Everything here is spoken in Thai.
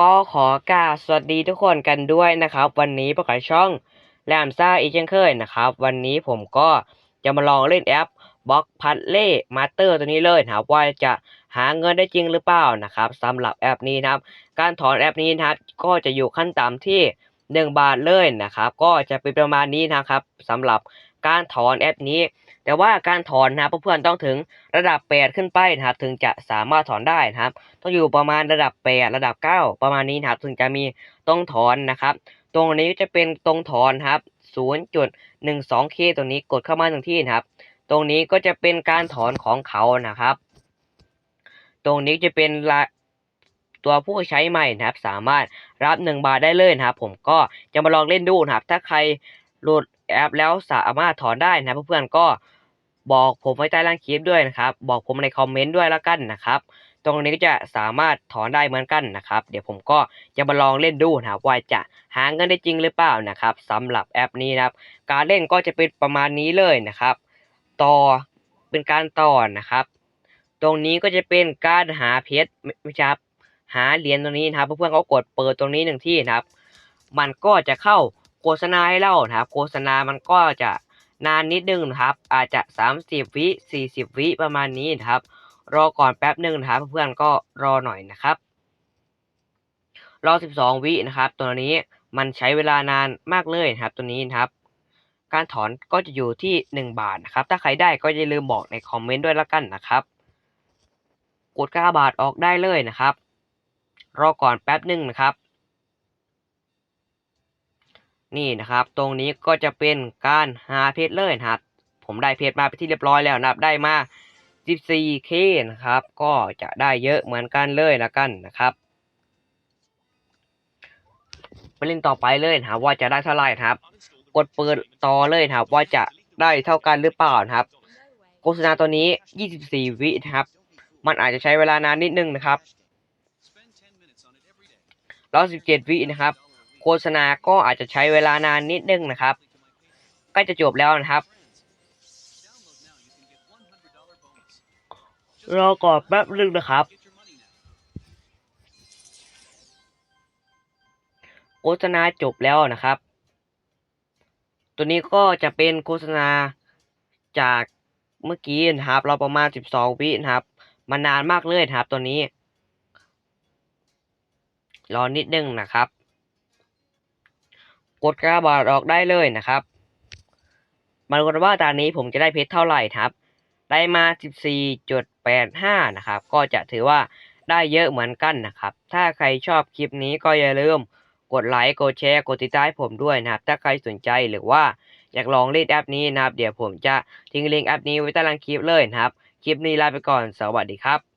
ก็ขอกราบสวัสดีทุกคนกันด้วยนะครับ วันนี้ประกาศช่องแรมซ่าอีกเช่นเคยนะครับ วันนี้ผมก็จะมาลองเล่นแอปบล็อกพัทเล่มาสเตอร์ตัวนี้เลยนะครับว่าจะหาเงินได้จริงหรือเปล่านะครับสำหรับแอปนี้นะครับ การถอนแอปนี้นะครับก็จะอยู่ขั้นต่ำที่ 1 บาทเลยนะครับ ก็จะเป็นประมาณนี้นะครับสำหรับการถอนแอปนี้ แต่ว่าการถอนนะครับเพื่อนๆต้องถึงระดับ 8 ขึ้นไปนะครับถึงจะสามารถถอนได้นะครับ ต้องอยู่ประมาณระดับ 8 ระดับ 9 ประมาณนี้นะครับถึงจะมีตรงถอนนะครับ ตรงนี้จะเป็นตรงถอนครับ 0.12k ตรงนี้กดเข้ามาหนึ่งที่นะครับ ตรงนี้ก็จะเป็นการถอนของเขานะครับ ตรงนี้จะเป็นตัวผู้ใช้ใหม่นะครับ สามารถรับ 1 บาทได้เลยนะครับ ผมก็จะมาลองเล่นดูนะครับ ถ้าใครโหลดแอปแล้วสามารถถอนได้นะเพื่อนๆก็ บอกผมไว้ใต้ล่างคลิปด้วยนะครับ บอกผมในคอมเมนต์ด้วยแล้วกันนะครับ ตรงนี้ก็จะสามารถถอนได้เหมือนกันนะครับ เดี๋ยวผมก็จะมาลองเล่นดูนะครับว่าจะหาเงินได้จริงหรือเปล่านะครับสำหรับแอปนี้นะครับ การเล่นก็จะเป็นประมาณนี้เลยนะครับ ต่อเป็นการต่อนะครับ ตรงนี้ก็จะเป็นการหาเพชรไม่ใช่หาเหรียญตรงนี้นะครับเพื่อนๆก็กดเปิดตรงนี้หนึ่งที่นะครับ มันก็จะเข้าโฆษณาให้เรานะครับ โฆษณามันก็จะ นานนิดนึงนะครับ อาจจะ 30 วิ 40 วิประมาณนี้นะครับ รอก่อนแป๊บหนึ่งนะครับ เพื่อนก็รอหน่อยนะครับ รอ 12 วินะครับ ตัวนี้มันใช้เวลานานมากเลยนะครับ ตัวนี้นะครับ การถอนก็จะอยู่ที่ 1 บาทนะครับ ถ้าใครได้ก็อย่าลืมบอกในคอมเมนต์ด้วยละกันนะครับ กด9บาทออกได้เลยนะครับ รอก่อนแป๊บหนึ่งนะครับ นี่นะครับ ตรงนี้ก็จะเป็นการหาเพชรเลยนะครับ ผมได้เพชรมาไปที่เรียบร้อยแล้วนะครับ ได้มา 14k นะครับ ก็จะได้เยอะเหมือนกันเลยละกันนะครับไปเล่นต่อไปเลยนะครับว่าจะได้เท่าไหร่ครับ กดเปิดต่อเลยนะครับ ว่าจะได้เท่ากันหรือเปล่านะครับ โฆษณาตัวนี้ 24 วินะครับ มันอาจจะใช้เวลานานนิดนึงนะครับแล้ว17 วินะครับ โฆษณาก็อาจจะใช้เวลานานนิดนึงนะครับใกล้จะจบแล้วนะครับ รอก่อนแป๊บนึงนะครับ โฆษณาจบแล้วนะครับ ตัวนี้ก็จะเป็นโฆษณาจากเมื่อกี้นะครับ เราประมาณ 12 วินะครับ มานานมากเลยนะครับตัวนี้ รอนิดนึงนะครับ กดกระบาดออกได้เลยนะครับมาดูกันว่าตอนนี้ผมจะได้เพชรเท่าไหร่ครับ ได้มา 14.85 นะครับ ก็จะถือว่าได้เยอะเหมือนกันนะครับ ถ้าใครชอบคลิปนี้ก็อย่าลืมกดไลค์ กดแชร์ กดติดตามผมด้วยนะครับ ถ้าใครสนใจหรือว่าอยากลองเล่นแอปนี้นะครับ เดี๋ยวผมจะทิ้งลิงก์แอปนี้ไว้ใต้ล่างคลิปเลยนะครับ คลิปนี้ลาไปก่อน สวัสดีครับ